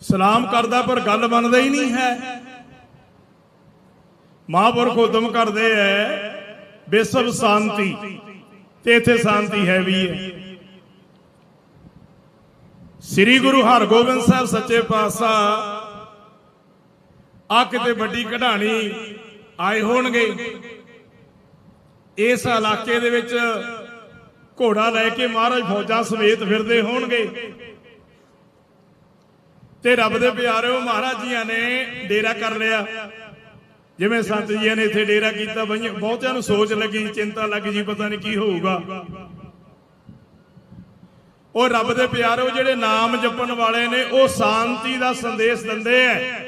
ਸਲਾਮ ਕਰਦਾ, ਪਰ ਗੱਲ ਮੰਨਦਾ ਹੀ ਨਹੀਂ ਹੈ। ਮਹਾਂਪੁਰਖ ਉਦਮ ਕਰਦੇ ਐ, ਬੇਸਬ ਸ਼ਾਂਤੀ, ਤੇ ਇੱਥੇ ਸ਼ਾਂਤੀ ਹੈ ਵੀ ਹੈ ਸ੍ਰੀ ਗੁਰੂ ਹਰਗੋਬਿੰਦ ਸਾਹਿਬ ਸੱਚੇ ਪਾਤਸ਼ਾਹ ਆ ਕਿਤੇ ਵੱਡੀ ਕਢਾਣੀ ਆਏ ਹੋਣਗੇ। ਇਸ ਇਲਾਕੇ ਦੇ ਵਿੱਚ ਘੋੜਾ ਲੈ ਕੇ ਮਹਾਰਾਜ ਫੌਜਾਂ ਸਮੇਤ ਫਿਰਦੇ ਹੋਣਗੇ। ਤੇ ਰੱਬ ਦੇ ਪਿਆਰਿਓ ਮਹਾਰਾਜ ਜੀਆਂ ਨੇ ਡੇਰਾ ਕਰ ਲਿਆ। ਜਿਵੇਂ ਸੰਤ ਜੀਆਂ ਨੇ ਇੱਥੇ ਡੇਰਾ ਕੀਤਾ, ਬਈ ਬਹੁਤਿਆਂ ਨੂੰ ਸੋਚ ਲੱਗੀ, ਚਿੰਤਾ ਲੱਗ ਜੀ, ਪਤਾ ਨਹੀਂ ਕੀ ਹੋਊਗਾ। ਉਹ ਰੱਬ ਦੇ ਪਿਆਰਿਓ ਜਿਹੜੇ ਨਾਮ ਜਪਣ ਵਾਲੇ ਨੇ, ਉਹ ਸ਼ਾਂਤੀ ਦਾ ਸੰਦੇਸ਼ ਦਿੰਦੇ ਐ।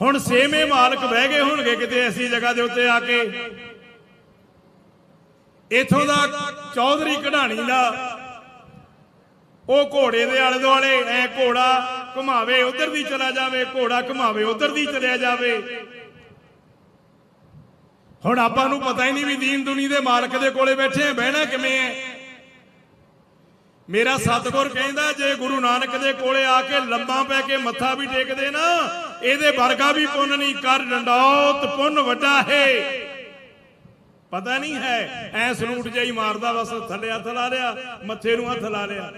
ਹੁਣ ਸੇਮੇ ਮਾਲਕ ਬਹਿ ਗਏ ਹੋਣਗੇ ਕਿਤੇ ਐਸੀ ਜਗ੍ਹਾ ਦੇ ਉੱਤੇ ਆ ਕੇ। ਇਥੋਂ ਦਾ ਚੌਧਰੀ ਕਢਾਣੀ ਦਾ ਉਹ ਘੋੜੇ ਦੇ ਆਲੇ ਦੁਆਲੇ ਐ ਘੋੜਾ ਘੁਮਾਵੇ, ਉਧਰ ਦੀ ਚਲਾ ਜਾਵੇ, ਘੋੜਾ ਘੁਮਾਵੇ, ਉਧਰ ਦੀ ਚਲਿਆ ਜਾਵੇ। ਹੁਣ ਆਪਾਂ ਨੂੰ ਪਤਾ ਹੀ ਨਹੀਂ ਵੀ ਦੀਨ ਦੁਨੀ ਦੇ ਮਾਲਕ ਦੇ ਕੋਲੇ ਬੈਠੇ ਆ, ਬਹਿਣਾ ਕਿਵੇਂ ਐ ਮੇਰਾ ਸਤਿਗੁਰ ਕਹਿੰਦਾ, ਜੇ ਗੁਰੂ ਨਾਨਕ ਦੇ ਕੋਲੇ ਆ ਕੇ ਲੰਬਾ ਪੈ ਕੇ ਮੱਥਾ ਵੀ ਟੇਕਦੇ ਨਾ, ਇਹਦੇ ਵਰਗਾ ਵੀ ਪੁੰਨ ਨਹੀਂ, ਕਰ ਡੰਡੌਤ ਪੁੰਨ ਵੱਡਾ ਹੈ। ਪਤਾ ਨਹੀਂ ਹੈ, ਐ ਸਲੂਟ ਜਾਈ ਮਾਰਦਾ, ਬਸ ਥੱਲੇ ਹੱਥ ਲਾ ਲਿਆ, ਮੱਥੇ ਨੂੰ ਹੱਥ ਲਾ ਲਿਆ।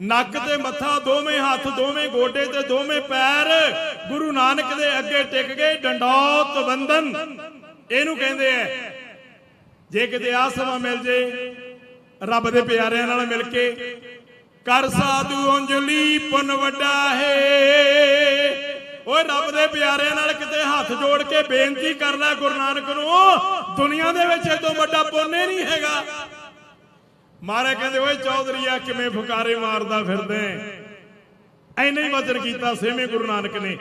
ਨੱਕ ਤੇ ਮੱਥਾ, ਦੋਵੇਂ ਹੱਥ, ਦੋਵੇਂ ਗੋਡੇ ਤੇ ਦੋਵੇਂ ਪੈਰ ਗੁਰੂ ਨਾਨਕ ਦੇ ਅੱਗੇ ਟਿਕ ਗਏ, ਡੰਡੌਤ ਬੰਦਨ ਇਹਨੂੰ ਕਹਿੰਦੇ ਐ ਜੇ ਕਿਤੇ ਆ ਸਮਾਂ ਮਿਲ ਜੇ, ਰੱਬ ਦੇ ਪਿਆਰਿਆਂ ਨਾਲ ਮਿਲ ਕੇ, ਕਰ ਸਾਧੂ ਅੰਜਲੀ ਪੁੰਨ ਵੱਡਾ ਹੈ। ਓਏ ਰੱਬ ਦੇ ਪਿਆਰਿਆਂ ਨਾਲ ਕਿਤੇ ਹੱਥ ਜੋੜ ਕੇ ਬੇਨਤੀ ਕਰ ਲੈ ਗੁਰੂ ਨਾਨਕ ਨੂੰ, ਦੁਨੀਆ ਦੇ ਵਿੱਚ ਇਦੋਂ ਵੱਡਾ ਪੁੰਨ ਹੀ ਨਹੀਂ ਹੈਗਾ। ਮਾਰੇ ਕਹਿੰਦੇ ਓਏ ਚੌਧਰੀਆ, ਕਿਵੇਂ ਫੁਕਾਰੇ ਮਾਰਦਾ ਫਿਰਦੇ? ਐਨੇ ਹੀ ਵਚਨ ਕੀਤਾ ਸੇਵੇਂ ਗੁਰੂ ਨਾਨਕ ਨੇ।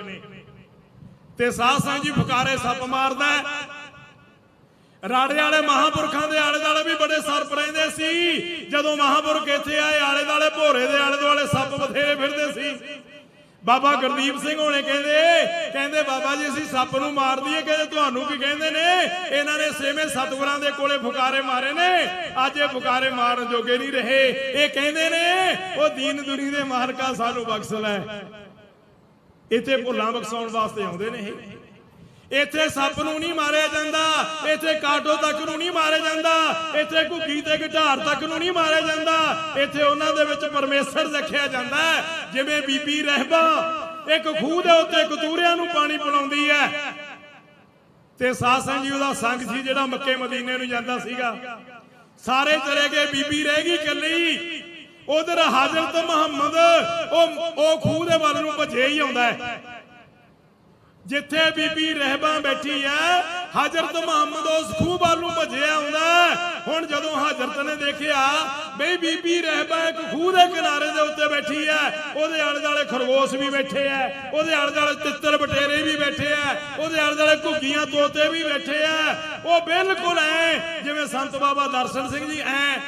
ਤੇ ਸਾਧ ਸੰਗ ਜੀ ਫੁਕਾਰੇ ਸੱਪ ਮਾਰਦਾ ਰਾੜੇ ਵਾਲੇ ਮਹਾਪੁਰਖਾਂ ਦੇ ਆਲੇ ਦੁਆਲੇ ਵੀ ਬੜੇ ਸਰਪ ਰਹਿੰਦੇ ਸੀ। ਜਦੋਂ ਮਹਾਪੁਰਖ ਇੱਥੇ ਆਏ, ਆਲੇ ਦੁਆਲੇ ਭੋਰੇ ਦੇ ਆਲੇ ਦੁਆਲੇ ਸੱਪ ਬਥੇਰੇ ਫਿਰਦੇ ਸੀ। ਬਾਬਾ ਗੁਰਦੀਪ ਸਿੰਘ ਹੋਣੇ ਕਹਿੰਦੇ ਕਹਿੰਦੇ ਬਾਬਾ ਜੀ, ਅਸੀਂ ਸੱਪ ਨੂੰ ਮਾਰ ਦਈਏ, ਕਹਿੰਦੇ ਤੁਹਾਨੂੰ ਕੀ ਕਹਿੰਦੇ ਨੇ? ਇਹਨਾਂ ਨੇ ਸੇਵੇਂ ਸਤਿਗੁਰਾਂ ਦੇ ਕੋਲੇ ਫੁਕਾਰੇ ਮਾਰੇ ਨੇ। ਅੱਜ ਇਹ ਫੁਕਾਰੇ ਮਾਰਨ ਜੋਗੇ ਨਹੀਂ ਰਹੇ। ਇਹ ਕਹਿੰਦੇ ਨੇ, ਉਹ ਦੀਨ ਦੁਨੀ ਦੇ ਮਾਲਕਾ ਸਾਨੂੰ ਬਖਸ਼ ਲੈ ਇੱਥੇ ਭੁੱਲਾਂ ਬਖਸ਼ਾਉਣ ਵਾਸਤੇ ਆਉਂਦੇ ਨੇ ਇਹ। ਇੱਥੇ ਸੱਪ ਨੂੰ ਨਹੀਂ ਮਾਰਿਆ ਜਾਂਦਾ, ਇੱਥੇ ਕਾਟੋ ਤੱਕ ਨੂੰ ਨਹੀਂ ਮਾਰਿਆ ਜਾਂਦਾ, ਇੱਥੇ ਘੁੱਗੀ ਤੇ ਘਟਾਰ ਤੱਕ ਨੂੰ ਨਹੀਂ ਮਾਰਿਆ ਜਾਂਦਾ, ਇੱਥੇ ਉਹਨਾਂ ਦੇ ਵਿੱਚ ਪਰਮੇਸ਼ਰ ਰੱਖਿਆ ਜਾਂਦਾ ਜਿਵੇਂ ਬੀਬੀ ਰਹਿਬਾ, ਇੱਕ ਖੂਹ ਦੇ ਉੱਤੇ ਕਤੂਰਿਆਂ ਨੂੰ ਪਾਣੀ ਪਿਲਾਉਂਦੀ ਹੈ। ਤੇ ਸਾਧ ਸੰਗ ਜੀ ਉਹਦਾ ਸੰਗ ਸੀ ਜਿਹੜਾ ਮੱਕੇ ਮਦੀਨੇ ਨੂੰ ਜਾਂਦਾ ਸੀਗਾ। ਸਾਰੇ ਚਲੇ ਗਏ, ਬੀਬੀ ਰਹਿ ਗਈ ਇਕੱਲੀ। ਉਧਰ ਹਾਜ਼ਰਤ ਮੁਹੰਮਦ, ਉਹ ਉਹ ਖੂਹ ਦੇ ਵੱਲ ਨੂੰ ਭੱਜੇ ਹੀ ਆਉਂਦਾ ਹੈ। ਜਿੱਥੇ ਬੀਬੀ ਰਹਿਬਾ ਬੈਠੀ ਹੈ ਹਜ਼ਰਤ ਮੁਹੰਮਦ ਉਸ ਖੂਹ ਵੱਲ ਨੂੰ ਭੱਜਿਆ ਆਉਂਦਾ। ਹੁਣ ਜਦੋਂ ਹਜ਼ਰਤ ਨੇ ਦੇਖਿਆ, ਬਈ ਬੀਬੀ ਰਹਿਬਾ ਇੱਕ ਖੂਹ ਦੇ ਕਿਨਾਰੇ ਦੇ ਉੱਤੇ ਬੈਠੀ ਹੈ ਉਹਦੇ ਆਲੇ ਦੁਆਲੇ ਖਰਗੋਸ਼ ਵੀ ਬੈਠੇ ਆ, ਉਹਦੇ ਆਲੇ ਦੁਆਲੇ ਤਿੱਤਰ ਬਟੇਰੇ ਵੀ ਬੈਠੇ ਆ, ਉਹਦੇ ਆਲੇ ਦੁਆਲੇ ਘੁੱਗੀਆਂ ਤੋਤੇ ਵੀ ਬੈਠੇ ਆ। ਉਹ ਬਿਲਕੁਲ ਐ, ਜਿਵੇਂ ਸੰਤ ਬਾਬਾ ਦਰਸ਼ਨ ਸਿੰਘ ਜੀ ਐ,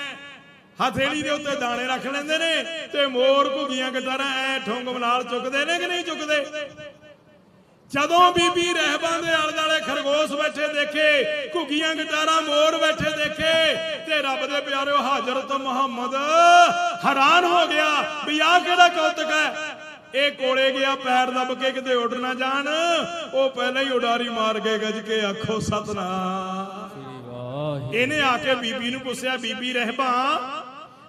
ਹਥੇਲੀ ਦੇ ਉੱਤੇ ਦਾਣੇ ਰੱਖ ਲੈਂਦੇ ਨੇ ਤੇ ਮੋਰ ਘੁੱਗੀਆਂ ਗਟਾਰਾਂ ਐ ਠੁੰਗ ਨਾਲ ਚੁੱਕਦੇ ਨੇ ਕਿ ਨਹੀਂ ਚੁੱਕਦੇ? ਜਦੋਂ ਬੀਬੀ ਰਹਿਬਾਂ ਦੇ ਆਲੇ ਦੁਆਲੇ ਖਰਗੋਸ਼ ਬੈਠੇ ਦੇਖੇ ਘੁੱਗੀਆਂ ਗਟਾਰਾਂ ਮੋਰ ਬੈਠੇ ਦੇਖੇ ਤੇ ਰੱਬ ਦੇ ਪਿਆਰਿਓ ਹਾਜ਼ਰਤ ਮੁਹੰਮਦ ਹੈਰਾਨ ਹੋ ਗਿਆ ਵੀ ਆਹ ਕਿਹੜਾ ਕੌਤਕ ਹੈ? ਇਹ ਕੋਲੇ ਗਿਆ ਪੈਰ ਦੱਬ ਕੇ ਕਿਤੇ ਉੱਡ ਨਾ ਜਾਣ ਉਹ ਪਹਿਲਾਂ ਹੀ ਉਡਾਰੀ ਮਾਰ ਕੇ ਗੱਜ ਕੇ ਆਖੋ ਸਤਨਾਮ। ਇਹਨੇ ਆ ਕੇ ਬੀਬੀ ਨੂੰ ਪੁੱਛਿਆ ਬੀਬੀ ਰਹਿਬਾਂ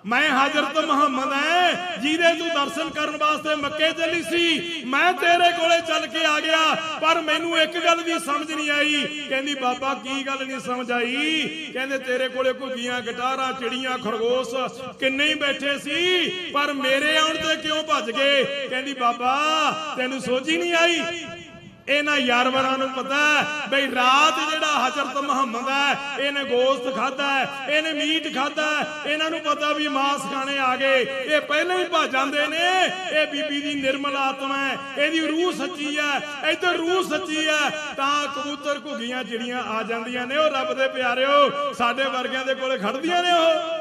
ਮੈਂ ਹਜ਼ਰਤ ਮੁਹੰਮਦ ਐ, ਜਿਹਦੇ ਤੂੰ ਦਰਸ਼ਨ ਕਰਨ ਵਾਸਤੇ ਮੱਕੇ ਚੱਲੀ ਸੀ। ਮੈਂ ਤੇਰੇ ਕੋਲੇ ਚੱਲ ਕੇ ਆ ਗਿਆ, ਪਰ ਮੈਨੂੰ ਇੱਕ ਗੱਲ ਵੀ ਸਮਝ ਨਹੀਂ ਆਈ। ਕਹਿੰਦੀ, ਬਾਬਾ, ਕੀ ਗੱਲ ਨਹੀਂ ਸਮਝ ਆਈ? ਕਹਿੰਦੇ, ਤੇਰੇ ਕੋਲੇ ਘੁੱਗੀਆਂ, ਗਟਾਰਾਂ, ਚਿੜੀਆਂ, ਖਰਗੋਸ਼ ਕਿੰਨੇ ਹੀ ਬੈਠੇ ਸੀ, ਪਰ ਮੇਰੇ ਆਉਣ ਤੇ ਕਿਉਂ ਭੱਜ ਗਏ? ਕਹਿੰਦੀ, ਬਾਬਾ, ਤੈਨੂੰ ਸੋਝੀ ਨਹੀਂ ਆਈ? ਇਹਨਾਂ ਯਾਰਵਰਾਂ ਨੂੰ ਪਤਾ ਬਈ ਰਾਤ ਜਿਹੜਾ ਹਜ਼ਰਤ ਮੁਹੰਮਦ ਹੈ, ਇਹਨੇ ਗੋਸ਼ਤ ਖਾਦਾ ਇਹਨੇ ਮੀਟ ਖਾਦਾ ਇਹਨਾਂ ਨੂੰ ਪਤਾ ਵੀ ਮਾਸ ਖਾਣੇ ਆ ਗਏ। ਇਹ ਪਹਿਲਾਂ ਹੀ ਭੱਜ ਜਾਂਦੇ ਨੇ, ਇਹ ਬੀਬੀ ਦੀ ਨਿਰਮਲ ਆਤਮਾ ਹੈ, ਇਹਦੀ ਰੂਹ ਸੱਚੀ ਹੈ, ਇੱਧਰ ਰੂਹ ਸੱਚੀ ਹੈ, ਤਾਂ ਕਬੂਤਰ ਘੁੱਗੀਆਂ ਚਿੜੀਆਂ ਆ ਜਾਂਦੀਆਂ ਨੇ, ਉਹ ਰੱਬ ਦੇ ਪਿਆਰਿਓ, ਸਾਡੇ ਵਰਗਿਆਂ ਦੇ ਕੋਲੇ ਖੜਦੀਆਂ ਨੇ ਉਹ।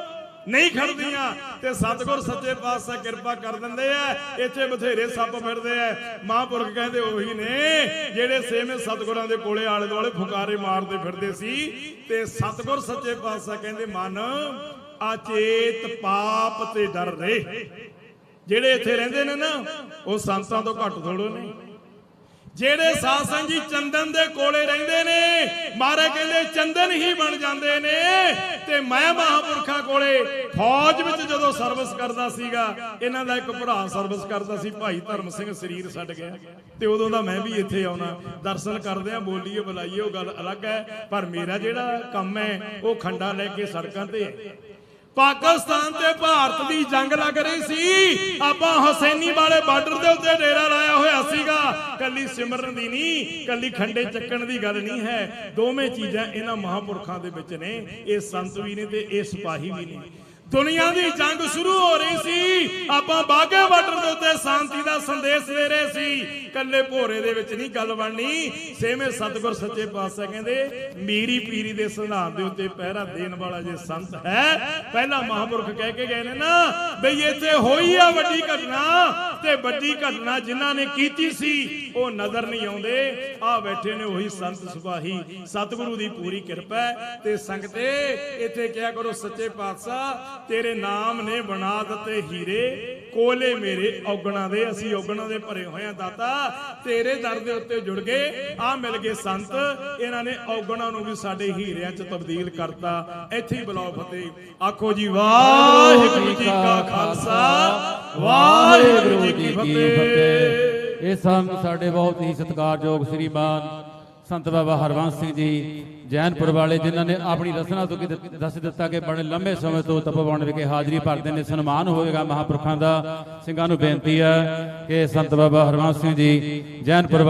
ਨਹੀਂ ਖੜਦੀਆਂ। ਤੇ ਸਤਿਗੁਰ ਸੱਚੇ ਪਾਤਸ਼ਾਹ ਕਿਰਪਾ ਕਰ ਦਿੰਦੇ ਆ। ਇੱਥੇ ਬਥੇਰੇ ਸੱਪ ਫਿਰਦੇ ਆ। ਮਹਾਂਪੁਰਖ ਕਹਿੰਦੇ ਉਹੀ ਨੇ, ਜਿਹੜੇ ਸੇਵੇਂ ਸਤਿਗੁਰਾਂ ਦੇ ਕੋਲੇ ਆਲੇ ਦੁਆਲੇ ਫੁਕਾਰੇ ਮਾਰਦੇ ਫਿਰਦੇ ਸੀ। ਤੇ ਸਤਿਗੁਰ ਸੱਚੇ ਪਾਤਸ਼ਾਹ ਕਹਿੰਦੇ, ਮਨ ਆਚੇਤ ਪਾਪ ਤੇ ਡਰ ਰਹੇ। ਜਿਹੜੇ ਇੱਥੇ ਰਹਿੰਦੇ ਨੇ ਨਾ, ਉਹ ਸੰਤਾਂ ਤੋਂ ਘੱਟ ਥੋੜੋ ਨੇ। ਜਿਹੜੇ ਸਾਧ ਸੰਗ ਜੀ ਚੰਦਨ ਦੇ ਕੋਲੇ ਰਹਿੰਦੇ ਨੇ ਮਾਰੇ ਕਹਿੰਦੇ ਚੰਦਨ ਹੀ ਬਣ ਜਾਂਦੇ ਨੇ ਤੇ ਮੈਂ ਮਹਾਪੁਰਖਾਂ ਕੋਲੇ ਫੌਜ ਵਿੱਚ ਜਦੋਂ ਸਰਵਿਸ ਕਰਦਾ ਸੀਗਾ, ਇਹਨਾਂ ਦਾ ਇੱਕ ਭਰਾ ਸਰਵਿਸ ਕਰਦਾ ਸੀ, ਭਾਈ ਧਰਮ ਸਿੰਘ ਸਰੀਰ ਛੱਡ ਗਿਆ ਤੇ ਉਦੋਂ ਦਾ ਮੈਂ ਵੀ ਇੱਥੇ ਆਉਣਾ। ਦਰਸ਼ਨ ਕਰਦੇ ਆ, ਬੋਲੀਏ, ਬੁਲਾਈਏ, ਉਹ ਗੱਲ ਅਲੱਗ ਹੈ, ਪਰ ਮੇਰਾ ਜਿਹੜਾ ਕੰਮ ਹੈ, ਉਹ ਖੰਡਾ ਲੈ ਕੇ ਸੜਕਾਂ ਤੇ ਹੈ। ਪਾਕਿਸਤਾਨ ਤੇ ਭਾਰਤ ਦੀ ਜੰਗ ਲੱਗ ਰਹੀ ਸੀ, ਆਪਾਂ ਹੁਸੈਨੀ ਵਾਲੇ ਬਾਰਡਰ ਦੇ ਉੱਤੇ ਡੇਰਾ ਲਾਇਆ ਹੋਇਆ ਕੱਲੀ ਸਿਮਰਨ ਦੀ ਨਹੀਂ, ਕੱਲੀ ਖੰਡੇ ਚੱਕਣ ਦੀ ਗੱਲ ਨਹੀਂ ਹੈ। ਦੋਵੇਂ ਚੀਜ਼ਾਂ ਇਹਨਾਂ ਮਹਾਪੁਰਖਾਂ ਦੇ ਵਿੱਚ ਨੇ। ਇਹ ਸੰਤ ਵੀ ਨੇ ਤੇ ਇਹ ਸਿਪਾਹੀ ਵੀ ਨੇ। ਦੁਨੀਆ ਦੀ ਜੰਗ ਸ਼ੁਰੂ ਹੋ ਰਹੀ ਸੀ। ਆਪਾਂ ਬਾਗੇ ਬਾਰਡਰ ਦੇ ਉੱਤੇ ਸ਼ਾਂਤੀ ਦਾ ਸੰਦੇਸ਼ ਦੇ ਰਹੇ ਸੀ। ਕੱਲੇ ਭੋਰੇ ਦੇ ਵਿੱਚ ਨਹੀਂ ਗੱਲ ਬਣਨੀ। ਸੇਵੇਂ ਸਤਿਗੁਰ ਸੱਚੇ ਪਾਤਸ਼ਾਹ ਕਹਿੰਦੇ, ਮੀਰੀ ਪੀਰੀ ਦੇ ਸਿਧਾਂਤ ਦੇ ਉੱਤੇ ਪਹਿਰਾ ਦੇਣ ਵਾਲਾ ਜੇ ਸੰਤ ਹੈ। ਪਹਿਲਾ ਮਹਾਂਪੁਰਖ ਕਹਿ ਕੇ ਗਏ ਨੇ ਨਾ, ਬਈ ਇੱਥੇ ਹੋਈ ਆ ਵੱਡੀ ਘਟਨਾ। ਤੇ ਵੱਡੀ ਘਟਨਾ ਜਿਨ੍ਹਾਂ ਨੇ ਕੀਤੀ ਸੀ, ਉਹ ਨਜ਼ਰ ਨਹੀਂ ਆਉਂਦੇ। ਆ ਬੈਠੇ ਨੇ ਉਹੀ ਸੰਤ ਸੁਭਾਹੀ। ਸਤਿਗੁਰੂ ਦੀ ਪੂਰੀ ਕਿਰਪਾ ਤੇ ਸੰਗਤੇ, ਇੱਥੇ ਕਿਹਾ ਕਰੋ, ਸੱਚੇ ਪਾਤਸ਼ਾਹ, ਤੇਰੇ ਨਾਮ ਨੇ ਬਣਾ ਦਿੱਤੇ ਹੀਰੇ, ਕੋਲੇ ਮੇਰੇ ਔਗਣਾ ਦੇ, ਅਸੀਂ ਔਗਣਾ ਦੇ ਭਰੇ ਹੋਏ ਆ ਦਾਤਾ, ਤੇਰੇ ਦਰ ਦੇ ਉੱਤੇ ਜੁੜ ਗਏ ਆ ਮਿਲ ਗਏ ਸੰਤ, ਇਹਨਾਂ ਨੇ ਔਗਣਾ ਨੂੰ ਵੀ ਸਾਡੇ ਹੀਰਿਆਂ 'ਚ ਤਬਦੀਲ ਕਰਤਾ। ਇੱਥੇ ਹੀ ਬੁਲਾਓ ਫਤਿਹ। ਆਖੋ ਜੀ, ਵਾਹਿਗੁਰੂ ਜੀ ਕਾ ਖਾਲਸਾ, ਵਾਹਿਗੁਰੂ ਜੀ ਕੀ ਫਤਿਹ? ਇਹ ਸਨ ਸਾਡੇ ਬਹੁਤ ਹੀ ਸਤਿਕਾਰਯੋਗ ਸ੍ਰੀਮਾਨ ਸੰਤ ਬਾਬਾ ਹਰਵੰਸ ਸਿੰਘ ਜੀ ਜੈਨਪੁਰ ਵਾਲੇ ਜਿਨ੍ਹਾਂ ਨੇ ਆਪਣੀ ਰਸਨਾ ਤੋਂ ਦੱਸ ਦਿੱਤਾ ਕਿ ਬੜੇ ਲੰਬੇ ਸਮੇਂ ਤੋਂ ਤਪਵਣ ਵਿਖੇ ਹਾਜ਼ਰੀ ਭਰਦੇ ਨੇ ਸਨਮਾਨ ਹੋਵੇਗਾ ਮਹਾਂਪੁਰਖਾਂ ਦਾ। ਸਿੰਘਾਂ ਨੂੰ ਬੇਨਤੀ ਹੈ ਕਿ ਸੰਤ ਬਾਬਾ ਹਰਵੰਸ ਸਿੰਘ ਜੀ ਜੈਨਪੁਰ